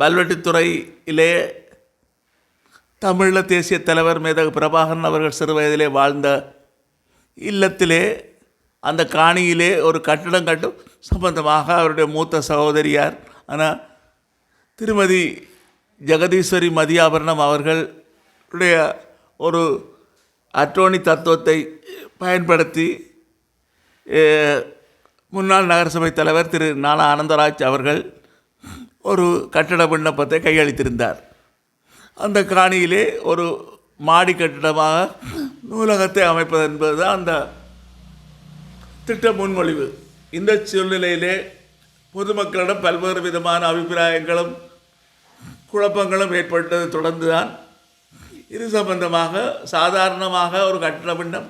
வல்வெட்டித்துறையிலே தமிழீழ தேசிய தலைவர் மேதகு பிரபாகரன் அவர்கள் சிறு வயதிலே வாழ்ந்த இல்லத்திலே அந்த காணியிலே ஒரு கட்டிடம் கட்டும் சம்பந்தமாக அவருடைய மூத்த சகோதரியார் ஆனால் திருமதி ஜெகதீஸ்வரி மதியாபரணம் அவர்களுடைய ஒரு அட்டோனி தத்துவத்தை பயன்படுத்தி முன்னாள் நகரசபை தலைவர் திரு நானா ஆனந்தராஜ் அவர்கள் ஒரு கட்டட விண்ணப்பத்தை கையளித்திருந்தார். அந்த காணியிலே ஒரு மாடி கட்டிடமாக நூலகத்தை அமைப்பது என்பது அந்த திட்ட முன்மொழிவு. இந்த சூழ்நிலையிலே பொதுமக்களிடம் பல்வேறு விதமான அபிப்பிராயங்களும் குழப்பங்களும் ஏற்பட்டது தொடர்ந்து தான் இது சம்பந்தமாக சாதாரணமாக ஒரு கட்டண விண்ணம்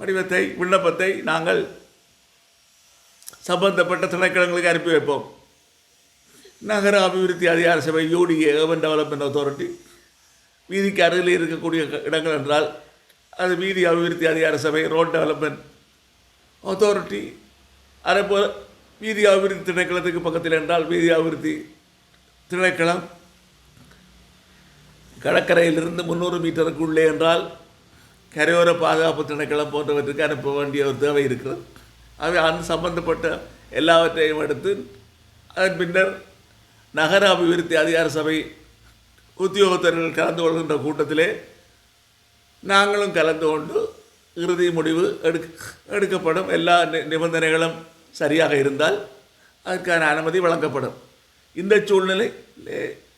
படிவத்தை விண்ணப்பத்தை நாங்கள் சம்பந்தப்பட்ட திணைக்களங்களுக்கு அனுப்பி வைப்போம். நகர அபிவிருத்தி அதிகார சபை யூடிஏ ஏர்பன் டெவலப்மெண்ட் அத்தாரிட்டி வீதிக்கு அருகில் இருக்கக்கூடிய க- இடங்கள் என்றால் அது வீதி அபிவிருத்தி அதிகார சபை ரோட் டெவலப்மெண்ட் அத்தாரிட்டி அதேபோல் வீதி அபிவிருத்தி திணைக்களத்துக்கு பக்கத்தில் என்றால் வீதி அபிவிருத்தி திணைக்களம். கடற்கரையிலிருந்து முந்நூறு மீட்டருக்குள்ளே என்றால் கரையோர பாதுகாப்பு திணைக்களம் போன்றவற்றுக்கு அனுப்ப வேண்டிய ஒரு தேவை இருக்கிறது. அவை அந்த சம்பந்தப்பட்ட எல்லாவற்றையும் எடுத்து அதன் பின்னர் நகர அபிவிருத்தி அதிகார சபை உத்தியோகத்தர்கள் கலந்து கொள்கின்ற கூட்டத்திலே நாங்களும் கலந்து கொண்டு இறுதி முடிவு எடுக்க எடுக்கப்படும். எல்லா நி- நிபந்தனைகளும் சரியாக இருந்தால் அதற்கான அனுமதி வழங்கப்படும். இந்த சூழ்நிலை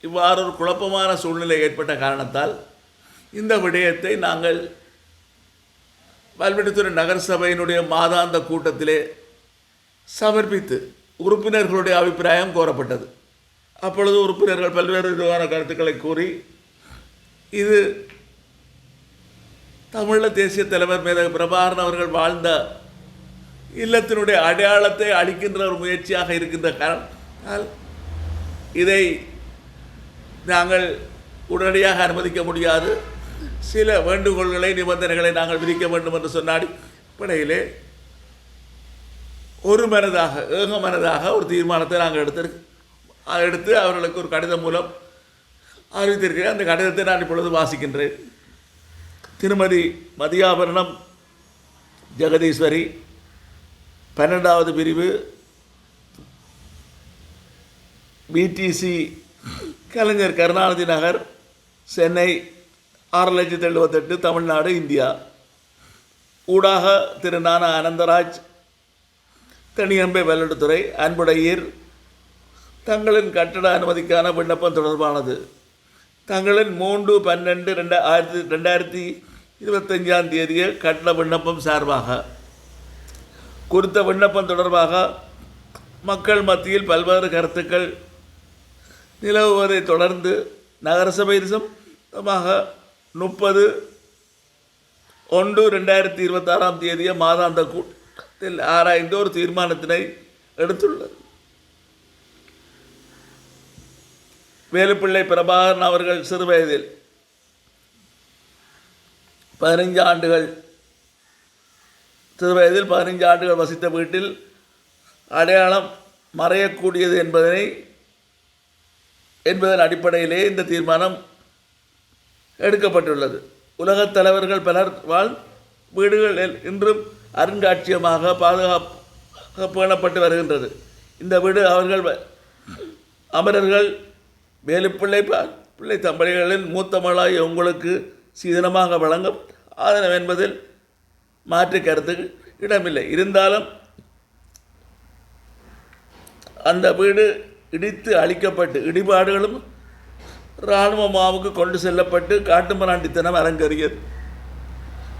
இவ்வாறு ஒரு குழப்பமான சூழ்நிலை ஏற்பட்ட காரணத்தால் இந்த விடயத்தை நாங்கள் வல்வெட்டித்துறை நகரசபையினுடைய மாதாந்த கூட்டத்திலே சமர்ப்பித்து உறுப்பினர்களுடைய அபிப்பிராயம் கோரப்பட்டது. அப்பொழுது உறுப்பினர்கள் பல்வேறு விதமான கருத்துக்களை கூறி இது தமிழ தேசிய தலைவர் மேத பிரபாகரன் அவர்கள் வாழ்ந்த இல்லத்தினுடைய அடையாளத்தை அளிக்கின்ற ஒரு முயற்சியாக இருக்கின்ற காரணத்தால் இதை நாங்கள் உடனடியாக அனுமதிக்க முடியாது. சில வேண்டுகோள்களை நிபந்தனைகளை நாங்கள் விதிக்க வேண்டும் என்று சொன்னாடி அடிப்படையிலே ஒரு மனதாக ஏக மனதாக ஒரு தீர்மானத்தை நாங்கள் எடுத்திருக்கோம். எடுத்து அவர்களுக்கு ஒரு கடிதம் மூலம் அறிவித்திருக்கிறேன். அந்த கடிதத்தை நான் இப்பொழுது வாசிக்கின்றேன். திருமதி மதியாபரணம் ஜெகதீஸ்வரி பன்னெண்டாவது பிரிவு பிடிசி கலைஞர் கருணாநிதி நகர் சென்னை ஆறு லட்சத்தி எழுபத்தெட்டு தமிழ்நாடு இந்தியா. ஊடாக திரு நானா அனந்தராஜ் தனியம்பை வெள்ளடுத்துறை அன்புடையீர் தங்களின் கட்டட அனுமதிக்கான விண்ணப்பம் தொடர்பானது. தங்களின் மூன்று பன்னெண்டு ரெண்டு ஆயிரத்தி ரெண்டாயிரத்தி இருபத்தஞ்சாம் தேதிய கட்டட விண்ணப்பம் சார்பாக. குறித்த விண்ணப்பம் தொடர்பாக மக்கள் மத்தியில் பல்வேறு கருத்துக்கள் நிலவுவதை தொடர்ந்து நகரசபை சம்பந்தமாக முப்பது ஒன்று ரெண்டாயிரத்தி இருபத்தாறாம் தேதிய மாதாந்த கூட்டத்தில் ஆராய்ந்து ஒரு தீர்மானத்தினை எடுத்துள்ளது. வேலுப்பிள்ளை பிரபாகரன் அவர்கள் சிறுவயதில் பதினைஞ்சு ஆண்டுகள் சிறுவயதில் பதினைஞ்சு ஆண்டுகள் வசித்த வீட்டில் அடையாளம் மறையக்கூடியது என்பதனை என்பதன் அடிப்படையிலே இந்த தீர்மானம் எடுக்கப்பட்டுள்ளது. உலகத் தலைவர்கள் பலர் வாழ் வீடுகள் இன்றும் அருங்காட்சியகமாக பாதுகாப்பு பேணப்பட்டு வருகின்றது. இந்த வீடு அவர்கள் அமரர்கள் வேலுப்பிள்ளை பா- பிள்ளை தம்பதிகளின் மூத்த உங்களுக்கு சீதனமாக வழங்கும் ஆதனம் என்பதில் மாற்று கருத்துக்கு இடமில்லை. இருந்தாலும் அந்த வீடு இடித்து அழிக்கப்பட்டு இடிபாடுகளும் இராணுவ மாவுக்கு கொண்டு செல்லப்பட்டு காட்டுமராண்டித்தனம் அரங்கேறியது.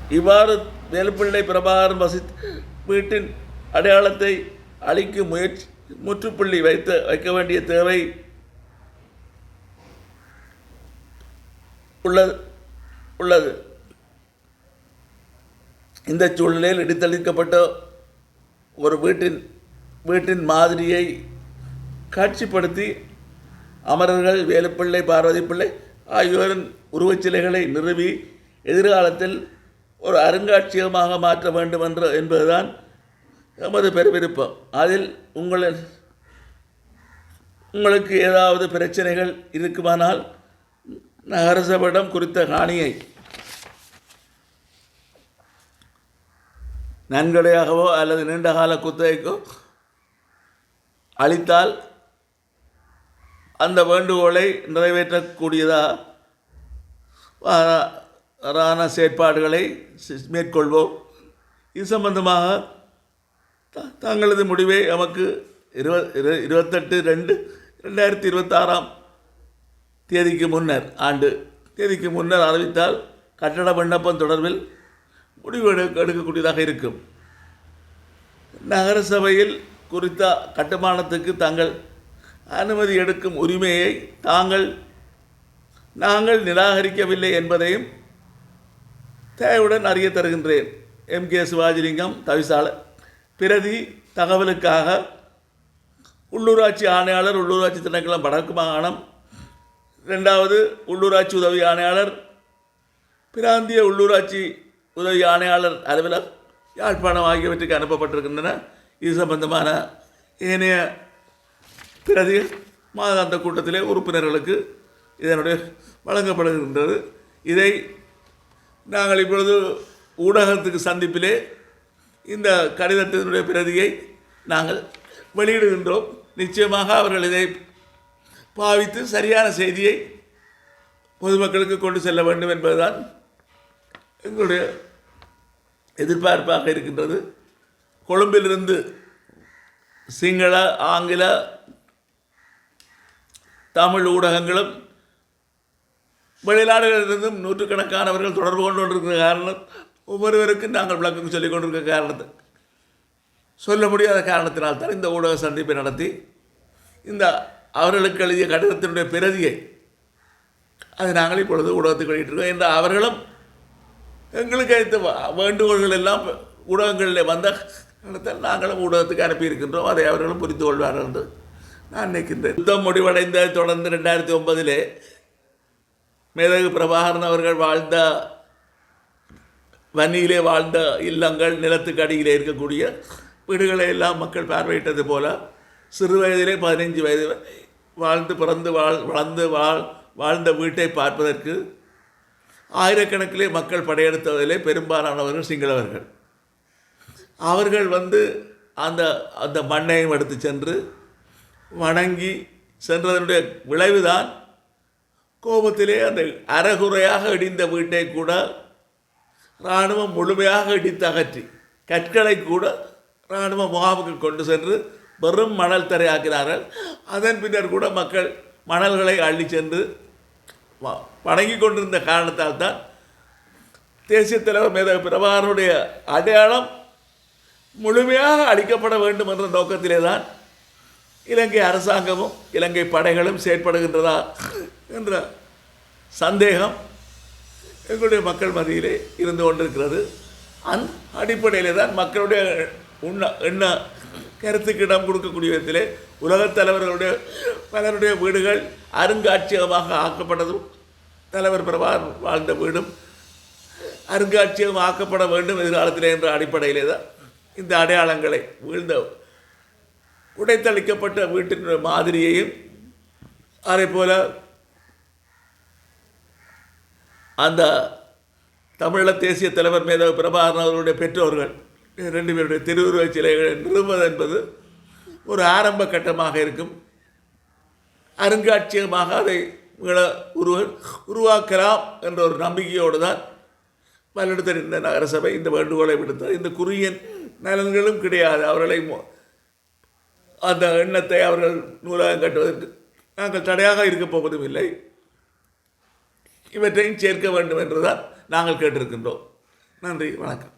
இவ்வாறு வேலுப்பிள்ளை பிரபாகரன் வசி வீட்டின் அடையாளத்தை அழிக்கும் முயற்சி முற்றுப்புள்ளி வைத்த வைக்க வேண்டிய தேவை உள்ளது உள்ளது. இந்த சூழ்நிலையில் இடித்தளிக்கப்பட்ட ஒரு வீட்டின் வீட்டின் மாதிரியை காட்சிப்படுத்தி அமரர்கள் வேலுப்பிள்ளை பார்வதி பிள்ளை ஆகியோரின் உருவச்சிலைகளை நிறுவி எதிர்காலத்தில் ஒரு அருங்காட்சியகமாக மாற்ற வேண்டும் என்ற என்பதுதான் எமது பெருவிருப்பம். அதில் உங்களின் உங்களுக்கு ஏதாவது பிரச்சனைகள் இருக்குமானால் நகரசபையிடம் குறித்த காணியை. நன்கொடையாகவோ அல்லது நீண்டகால குத்தகைக்கோ அளித்தால் அந்த வேண்டுகோளை நிறைவேற்றக்கூடியதான செயற்பாடுகளை மேற்கொள்வோம். இது சம்பந்தமாக த- தங்களது முடிவை நமக்கு இருபத் இரு- இருபத்தெட்டு ரெண்டு ரெண்டாயிரத்தி இருபத்தாறாம் தேதிக்கு முன்னர் ஆண்டு தேதிக்கு முன்னர் அறிவித்தால் கட்டட விண்ணப்பம் தொடர்பில் முடிவு எடுக்க எடுக்கக்கூடியதாக இருக்கும். நகரசபையில் குறித்த கட்டுமானத்துக்கு தங்கள் அனுமதி எடுக்கும் உரிமையை தாங்கள் நாங்கள் நிராகரிக்கவில்லை என்பதையும் தேவையுடன் அறிய தருகின்றேன். எம். கே. சிவாஜிலிங்கம் தவிசாளர் பிரதி தகவலுக்காக உள்ளூராட்சி ஆணையாளர் உள்ளூராட்சி திணைக்களம் வடக்கு மாகாணம் ரெண்டாவது உள்ளூராட்சி உதவி ஆணையாளர் பிராந்திய உள்ளூராட்சி உதவி ஆணையாளர் அலுவலர் யாழ்ப்பாணம் ஆகியவற்றுக்கு அனுப்பப்பட்டிருக்கின்றன. இது சம்பந்தமான ஏனைய பிரதி மாதாந்த கூட்டத்திலே உறுப்பினர்களுக்கு இதனுடைய வழங்கப்படுகின்றது. இதை நாங்கள் இப்பொழுது ஊடகத்துக்கு சந்திப்பிலே இந்த கடிதத்தினுடைய பிரதியை நாங்கள் வெளியிடுகின்றோம். நிச்சயமாக அவர்கள் இதை பாவித்து சரியான செய்தியை பொதுமக்களுக்கு கொண்டு செல்ல வேண்டும் என்பதுதான் எங்களுடைய எதிர்பார்ப்பாக இருக்கின்றது. கொழும்பிலிருந்து சிங்கள ஆங்கில தமிழ் ஊடகங்களும் வெளிநாடுகளிலிருந்தும் நூற்றுக்கணக்கானவர்கள் தொடர்பு கொண்டு கொண்டிருக்கிற காரணம் ஒவ்வொருவருக்கும் நாங்கள் விளக்கம் சொல்லிக் கொண்டிருக்கிற காரணத்தை சொல்ல முடியாத காரணத்தினால்தான் இந்த ஊடக சந்திப்பை நடத்தி இந்த அவர்களுக்கு எழுதிய கடிதத்தினுடைய பிரதியை. அது நாங்கள் இப்பொழுது ஊடகத்துக்கு வெளியிட்டிருக்கோம் என்று அவர்களும் எங்களுக்கு அளித்த வேண்டுகோள்கள் எல்லாம் ஊடகங்களில் வந்த காரணத்தால் நாங்களும் ஊடகத்துக்கு அனுப்பியிருக்கின்றோம். அதை அவர்களும் புரிந்து கொள்வார்கள் என்று நான் நினைக்கின்றேன். யுத்தம் முடிவடைந்த தொடர்ந்து ரெண்டாயிரத்தி ஒன்பதிலே மேதகு பிரபாகரன் அவர்கள் வாழ்ந்த வன்னியிலே வாழ்ந்த இல்லங்கள் நிலத்துக்கு அடியிலே இருக்கக்கூடிய வீடுகளை எல்லாம் மக்கள் பார்வையிட்டது போல சிறு வயதிலே பதினைஞ்சு வயது வரை வாழ்ந்து பிறந்து வாழ் வளர்ந்து வாழ் வாழ்ந்த வீட்டை பார்ப்பதற்கு ஆயிரக்கணக்கிலே மக்கள் படையெடுத்ததிலே பெரும்பாலானவர்கள் சிங்களவர்கள். அவர்கள் வந்து அந்த அந்த மண்ணையும் எடுத்து சென்று வணங்கி சென்றதனுடைய விளைவுதான் கோபத்திலே அந்த அறகுறையாக இடிந்த வீட்டை கூட இராணுவம் முழுமையாக இடித்து அகற்றி கற்களை கூட இராணுவ முகாமுக்கு கொண்டு சென்று வெறும் மணல் தரையாக்கினார்கள் அதன் பின்னர் கூட மக்கள் மணல்களை அள்ளி சென்று வ- வணங்கி கொண்டிருந்த காரணத்தால் தான் தேசிய தலைவர் மேத பிரபாகரனுடைய அடையாளம் முழுமையாக அளிக்கப்பட வேண்டும் என்ற நோக்கத்திலே தான் இலங்கை அரசாங்கமும் இலங்கை படைகளும் செயற்படுகின்றதா என்ற சந்தேகம் எங்களுடைய மக்கள் மத்தியிலே இருந்து கொண்டிருக்கிறது. அந் அடிப்படையிலே தான் மக்களுடைய உண்ண எண்ண கருத்துக்கு இடம் கொடுக்கக்கூடிய விதத்தில் உலகத் தலைவர்களுடைய பலருடைய வீடுகள் அருங்காட்சியகமாக ஆக்கப்பட்டதும் தலைவர் பிரபாகர் வாழ்ந்த வீடும் அருங்காட்சியகம் ஆக்கப்பட வேண்டும் எதிர்காலத்தில் என்ற அடிப்படையிலே தான் இந்த அடையாளங்களை வீழ்ந்த உடைத்தளிக்கப்பட்ட வீட்டினுடைய மாதிரியையும் அதே போல அந்த தமிழீழ தேசிய தலைவர் மேதவ பிரபாகரன் அவர்களுடைய பெற்றோர்கள் ரெண்டு பேருடைய திருவுருவச் சிலைகளை நிறுவது என்பது ஒரு ஆரம்ப கட்டமாக இருக்கும். அருங்காட்சியகமாக அதை உருவ உருவாக்கலாம் என்ற ஒரு நம்பிக்கையோடு தான் பல்லெடுத்த இந்த நகரசபை இந்த வேண்டுகோளை விடுத்தார் இந்த குறுகிய நலன்களும் கிடையாது. அவர்களை மோ- அந்த எண்ணத்தை அவர்கள் நூலகம் கட்டுவதற்கு நாங்கள் தடையாக இருக்கப் போவதும் இல்லை. இவற்றையும் சேர்க்க வேண்டும் என்றுதான் நாங்கள் கேட்டிருக்கின்றோம். நன்றி. வணக்கம்.